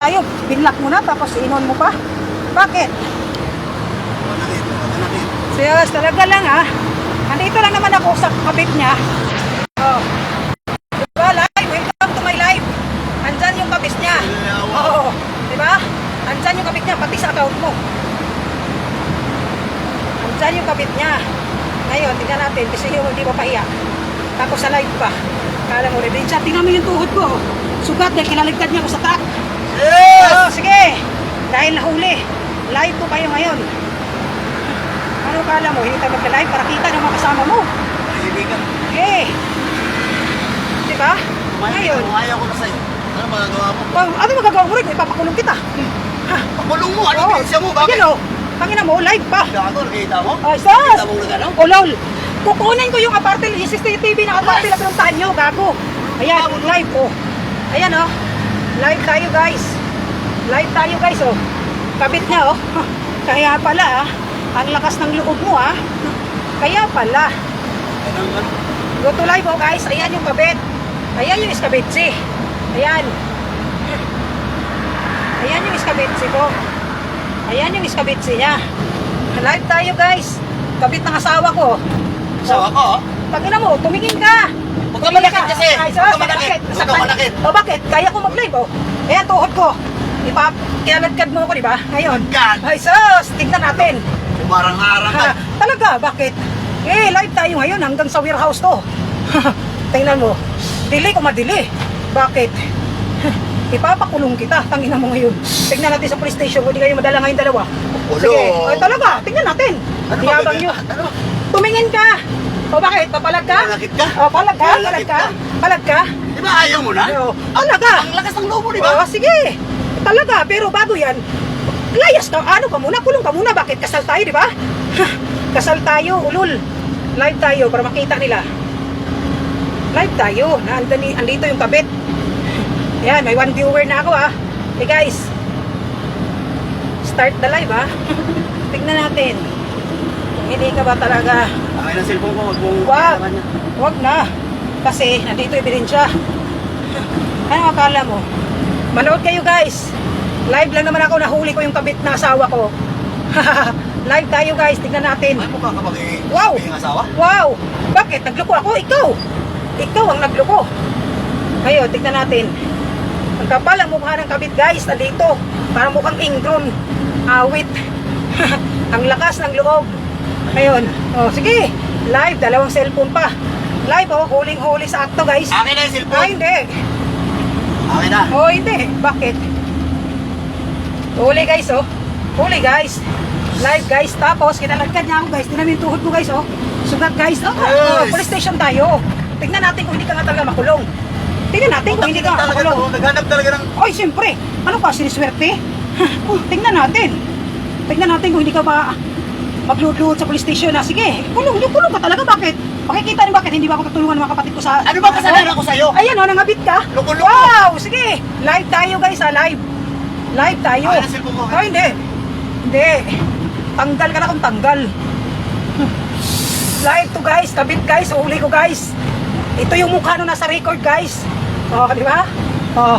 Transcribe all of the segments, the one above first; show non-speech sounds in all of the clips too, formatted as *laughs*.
Tayo, binlock mo na tapos inon mo pa. Bakit? Serious, talaga lang ha. Andito lang naman ako sa kabit niya. Oh. Diba, live? Welcome to my live. Andyan yung kabit niya. Oo. Diba? Andyan yung kabit niya, pati sa account mo. Andyan yung kabit niya. Ngayon, tingnan natin, kasi yung hindi pa pahiya. Tapos sa live pa. Kala mo, rin. Tingnan mo yung tuhod ko. Sugat dahil kinaligtad niya ako sa truck. Yes! Oo, sige. Dahil nahuli. Live po kayo ngayon. Ano kala mo? Hindi tayo magka-live para kita ng mga kasama mo. Kaibigan, Okay. Diba? Ngayon. Ayaw ko na sa'yo, ano magagawa mo? Oh, ano magagawa mo rin? Ipapakulong kita. Ha? Pakulong mo, ano Oo. pinsa mo? Bakit? Ayan o. Pangina mo, live pa. Gago, nakita mo? Ay, sus! Nakita mo na gano'n? O, lol. Kukunin ko yung aparte, yung CCTV na aparte na pinuntahan nyo, gago. Ayan, live oh. Ayan oh. Live tayo guys. Live tayo guys oh. Kabit niya oh. *laughs* Kaya pala ah. Ang lakas ng loob mo ah. Kaya pala. Go to live oh guys. Ayan yung kabit. Ayan yung iskabitsi. Ayan. Ayan yung iskabitsi ko. Ayan yung iskabitsi niya. Live tayo guys. Kabit ng asawa ko. Sawa ko, oh. Mo, tumingin ka. Huwag ka manakit kasi. Huwag ka manakit. bakit? Huwag ka manakit. O bakit? Kaya ko mag-live oh. Ayan, tuhod ko. Ipa, kinalagkad mo ako, di ba? Ngayon. Agad. Ay, sus, tignan natin. Umarang-arang ka. Ha, talaga, bakit? Eh, live tayo ngayon hanggang sa warehouse to. *laughs* Tingnan mo. Dili ko madili. Bakit? *laughs* Ipapakulong kita. Tangina mo ngayon. Tingnan natin sa police station kung di kayo madala ngayon dalawa. Ulo. Sige. Ay, talaga. Tingnan natin. Ano ba, Yabang nyo. Ano? Tumingin ka. O bakit? Papalag ka? Nanakit ka? O, palag ka? Palag ka? ka? Palag ka? Di ba ayaw mo na? Oo. Talaga. Ang lakas ng loob mo, di O, ba? sige. Talaga. Pero bago yan, layas ka. Ano ka muna? Kulong ka muna. Bakit? Kasal tayo, di ba? Kasal tayo, ulul. Live tayo para makita nila. Live tayo. Na andani, andito yung kabit. Yan, may one viewer na ako ah. Hey guys. Start the live ah. *laughs* Tignan natin. Kung hindi ka ba talaga Ang ng cellphone ko, wag mong Wag. Huwag na. Kasi nandito ebidensya. Ano akala mo? Manood kayo guys. Live lang naman ako. Nahuli ko yung kabit na asawa ko. *laughs* Live tayo guys. Tignan natin. Ay, mukha ka mag- Wow. asawa? Wow! Bakit? Nagloko ako? Ikaw! Ikaw ang nagloko. Ngayon, tignan natin. Ang kapal ang mukha ng kabit guys. Nandito. Parang mukhang ingron. Awit. *laughs* ang lakas ng loob. Ngayon. Oh, sige. Live. Dalawang cellphone pa. Live oh. Huling-huli sa akto guys. Akin na yung cellphone. hindi. Akin na. Oh, hindi. Bakit? Huli guys, oh. Huli guys. Live guys. Tapos, kinalagkad niya ako guys. Yung tuhod ko guys, oh. Sugat guys. Oh, oh, Yes. police station tayo. Tingnan natin kung hindi ka nga talaga makulong. Tingnan natin kung hindi ka makulong. to. Naghanap talaga ng... Oy, siyempre. Ano ka, siniswerte? Oh, tingnan natin. Tingnan natin kung hindi ka ba magluhod sa police station na. Sige, kulong. Yung kulong ka talaga. Bakit? Makikita niyo bakit hindi ba ako katulungan ng mga kapatid ko sa... Ano ba kasalanan ko sa'yo? Ayan o, nangabit ka. Loko-loko. Wow, sige. Live tayo guys ha, live. Live tayo. Akin ang cellphone ko, Oh, hindi. Hindi. Tanggal ka na kung tanggal. Live to guys, kabit guys, uli ko guys. Ito yung mukha nung nasa record guys. Oh, di ba? Oh,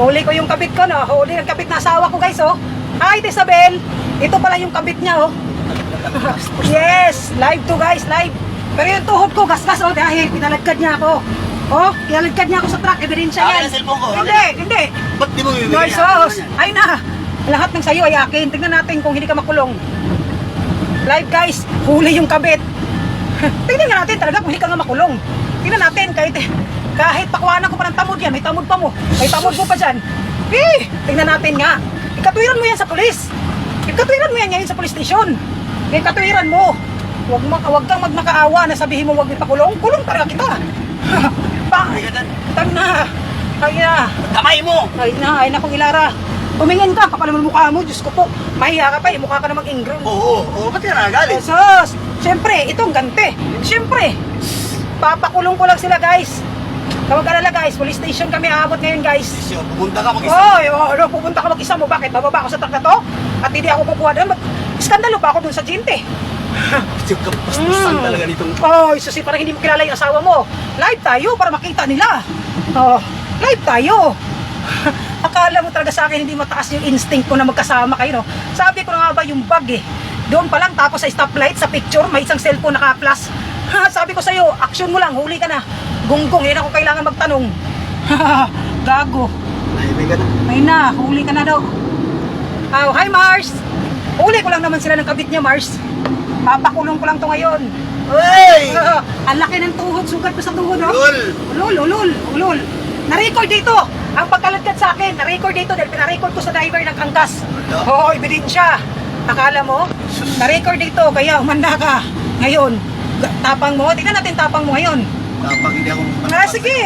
huli ko yung kabit ko, no? Huli ng kabit na asawa ko guys, oh. Hi, Isabel. Ito pala yung kabit niya, oh. *laughs* yes, live to guys, live. Pero yung tuhod ko, gasgas, oh, dahil pinalagkad niya ako. Oh, pinalagkad niya ako sa truck, ebidensya Akin yan. ang cellphone ko, akin Hindi, hindi. Ba't di mo bibigyan? Noy sauce. Ay na. Lahat ng sayo ay akin. Tingnan natin kung hindi ka makulong. Live guys, huli yung kabit. *laughs* Tingnan nga natin talaga kung hindi ka nga makulong. Tingnan natin kahit kahit pakuanan ko pa ng tamod yan, may tamod pa mo. May tamod mo pa dyan. Eh, tingnan natin nga. Ikatuwiran mo yan sa pulis. Ikatuwiran mo yan ngayon sa police station. Ikatuwiran mo. Huwag, ma- huwag kang magmakaawa na sabihin mo huwag ipakulong. Kulong talaga kita. *laughs* dyan. tag na. Ay na. Kamay mo! Ay na, ay na kong ilara. Tumingin ka, kapal naman mukha mo, Diyos ko po. Mahiya ka pa, eh, mukha ka namang ingron. Oo, oo. Ba't ka nagalit? Jesus! Siyempre, itong gante. Siyempre, papakulong ko lang sila, guys. Tawag ka nila, guys. Police station kami aabot ngayon, guys. Siya, pumunta ka mag-isa. Oy, oh, ano, pupunta ka mag-isa mo. Bakit? Bababa ako sa truck na to? At hindi ako kukuha doon. Mag- Iskandalo pa ako dun sa Jinte. Siya, kapastusan talaga nitong... Oh, susi, parang hindi mo kilala yung asawa mo. Live tayo para makita nila. Oh, live tayo. *laughs* Akala mo talaga sa akin hindi mataas yung instinct ko na magkasama kayo, no? Sabi ko na nga ba yung bag eh. Doon pa lang tapos sa stoplight, sa picture, may isang cellphone naka-plus. *laughs* Sabi ko sa'yo, action mo lang, huli ka na. Gunggong, yan ako kailangan magtanong. *laughs* Gago. Tahimik ka na. Ay na, huli ka na daw. Oh, hi Mars! Huli ko lang naman sila ng kabit niya, Mars. Papakulong ko lang to ngayon. Hey! Ah, ang laki ng tuhod, sugat ko sa tuhod, oh. Lol! Ulol, ulol, ulol. Na-record dito. Ang pagkaladkad sa akin, na-record dito dahil pina-record ko sa driver ng angkas. Oo, ebidensya. Akala mo? Na-record dito, kaya umanda ka. Ngayon, ga- tapang mo. Tingnan natin tapang mo ngayon. Kapag hindi ako... Ah, sige.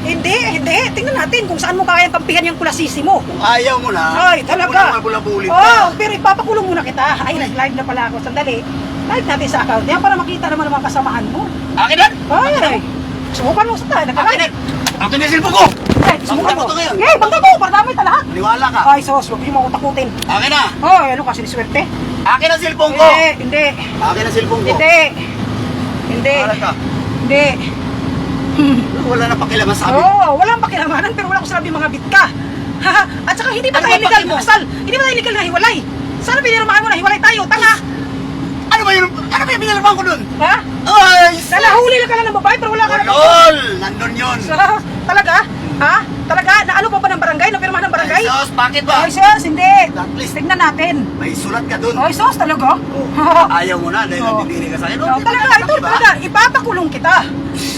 Hindi, hindi. Tingnan natin kung saan mo kayang kampihan yung kulasisi mo. Kung ayaw mo na, Ay, talaga. Huwag mo na mabulabulit Oo, ka. pero ipapakulong muna kita. Ay, nag-live na pala ako. Sandali. Live natin sa account. Yan para makita naman ang mga kasamahan mo. Akin na! Ay, subukan mo sa tayo. Akin! Nag-live. Akin na yung cellphone ko! Eh, Bangga mo. Eh, bangga mo. Para dami lahat. Maniwala ka. Ay, sos. Huwag niyo mo ako takutin. Akin na! Oh, ano kasi swerte? Akin ang cellphone ko! Hindi, hindi. Akin ang cellphone ko. Hindi. Hindi. Wala ka. Hindi. *laughs* Wala na pakilaman sa amin. Oo, walang pakilamanan pero wala ko sinabi mga bit ka. *laughs* At saka hindi pa Ano tayo ba legal na kasal. Hindi pa tayo legal na hiwalay. Sana pinirmahan mo na hiwalay tayo, tanga. Ba yun? Ano ba yung pinalaman ko dun? Ha? Ay! Nalahuli lang ka lang ng babae pero wala ka na. Lol! Nandun yun! Sa, talaga? Ha? Talaga? Naano pa ba ng barangay? Napirmahan ng barangay? Ay, sos, bakit ba? Ay, sus, hindi. At least- Tignan natin. May sulat ka dun. Ay, sus, talaga? *laughs* Ayaw mo na dahil Oo. nandidiri ka sa akin. Oh, talaga, ito talaga. Ipapakulong kita.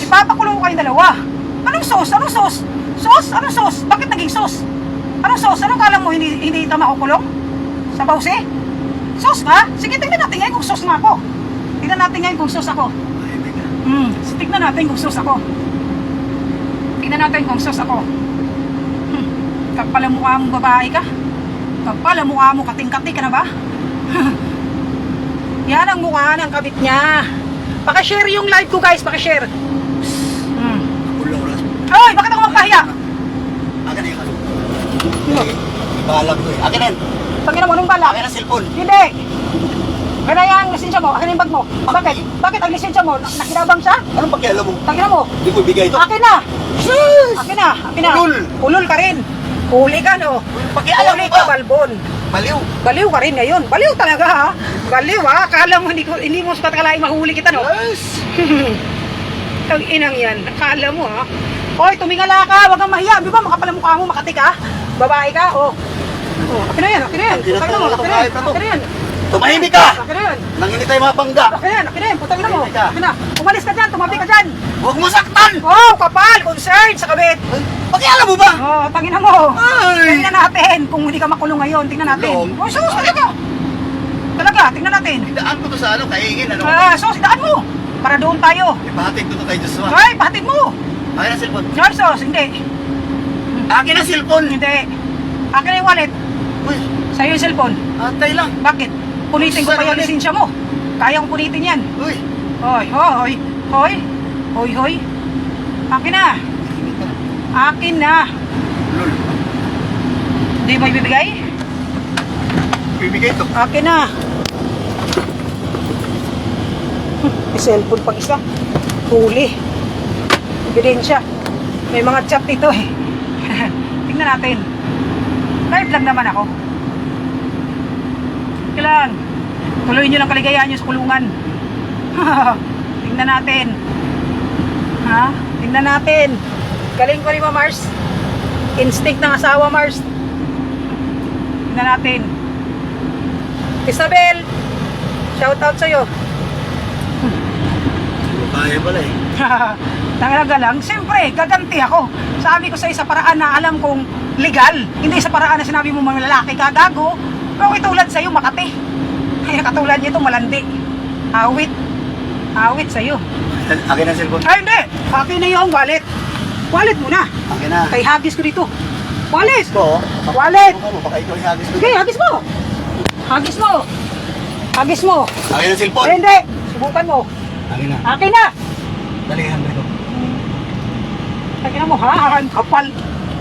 Ipapakulong ko kayong dalawa. Anong sos? Anong sos? Sos? Anong sos? Bakit naging sos? Anong sos? Anong kala mo hindi, hindi ito makukulong? Sa bause? Sos ka? Sige, tingnan natin ngayon kung sos nga ako. Tingnan natin ngayon kung sos ako. Hmm, so tignan natin kung sus ako. Tignan natin kung sus ako. Hmm, kapal ang mukha mong babae ka. Kapal ang mukha mo, kating-kati ka na ba? *laughs* Yan ang mukha ng kabit niya. Pakishare yung live ko guys, pakishare. Hmm. Hoy, bakit ako magpahiya? Akin na yung ano. Ibalak ko eh. Akin na. Tangina mo, anong bala? Akin ang cellphone. Hindi. Kaya yung lisensya mo, akin yung bag mo. Bakit? Bakit ang lisensya mo? Nak- Nakinabang siya? Anong pakialam mo? Tangina mo. Hindi ko ibigay ito. Akin na! Akin na! Akin na! Ulol. Ulol ka rin! Huli ka no! Pakialam Huli mo ka, ba? Balbon! Baliw. Baliw ka rin ngayon! Baliw talaga ha! Baliw ha! Akala mo hindi, ko, hindi mo sa kalaing mahuli kita no? Yes. *laughs* Ang inang yan, akala mo ha? Hoy, tumingala ka! Huwag kang mahiya! Di ba makapal ang mukha mo, makati ka? Babae ka? Oh! Akin na yan, akin na yan! Ang Putang ina mo, akin na yan! ano. Akin na yan! Tumahimik ka! Akin na yan! Nanginit tayo mga bangga. Na yan! Na yan! Putang ina mo! Akin na. Umalis ka dyan! Tumabi ka dyan! Huwag mo saktan! Oh, kapal! Concern sa kabit! Pakialam mo ba? Oh, tangina mo. Ay! Tingnan natin kung hindi ka makulong ngayon. Tingnan natin. Kulong? Oh, sus, talaga. Talaga, tingnan natin. Daan ko to sa ano, kaingin, ano? Ah, sus, daan mo. Para doon tayo. Ipahatid ko to kay Joshua. Ay, pahatid mo. Akin ang cellphone. Sus, hindi. Akin ang cellphone! Hindi. Akin na yung wallet. Uy, Sa'yo yung cellphone. atay lang. Bakit? Punitin ko pa yung lisensya mo. Kaya kong punitin yan. Uy, Hoy, hoy, hoy. Hoy, hoy. Akin na. Akin na. lol. Hindi mo ibibigay? Bibigay to. Akin na. May cellphone pang isa. Huli. Ebidensya. May mga chat dito eh. *laughs* Tingnan natin. Live lang naman ako. Kailan? Tuloy nyo lang kaligayahan nyo sa kulungan. *laughs* Tingnan natin. Ha? Tingnan natin. Galing ko rin mo, Mars. Instinct ng asawa, Mars. Tingnan natin. Isabel, shout out sa'yo. Kaya pala eh. *laughs* Talaga lang, siyempre, gaganti ako. Sabi ko sa isa paraan na alam kong legal. Hindi sa paraan na sinabi mo mga lalaki ka, gago. Pero tulad sa'yo, makati. Kaya katulad nito, malandi. Awit. Awit sa'yo. Akin ang cellphone. Ay, hindi. Akin na yung wallet. Wallet muna. Akin na. Kay hagis ko dito. Wallet. Ko, Wallet. Ano mo, baka ikaw yung hagis ko. Sige, hagis mo. Hagis mo. Hagis mo. Akin ang Ay, cellphone. hindi. Subukan mo. Akin na. Akin na. Dali, handle ko. Tangina mo, ha? Han, kapal.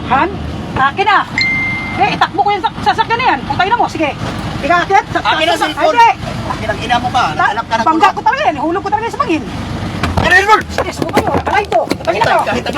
Han? Akin na. Eh, itakbo ko yung sak- sasakyan na yan. Putay na mo, sige. Ikakit. Sa, Akin na sa- cellphone. Hindi. Akin ang ina mo ba? Ta- Nakanak ka na Bangga ko talaga yan. Hulog ko talaga yan sa bangin. Akin ang cellphone! Sige, subukan ito. Tangina Kahit- mo. kahit ano.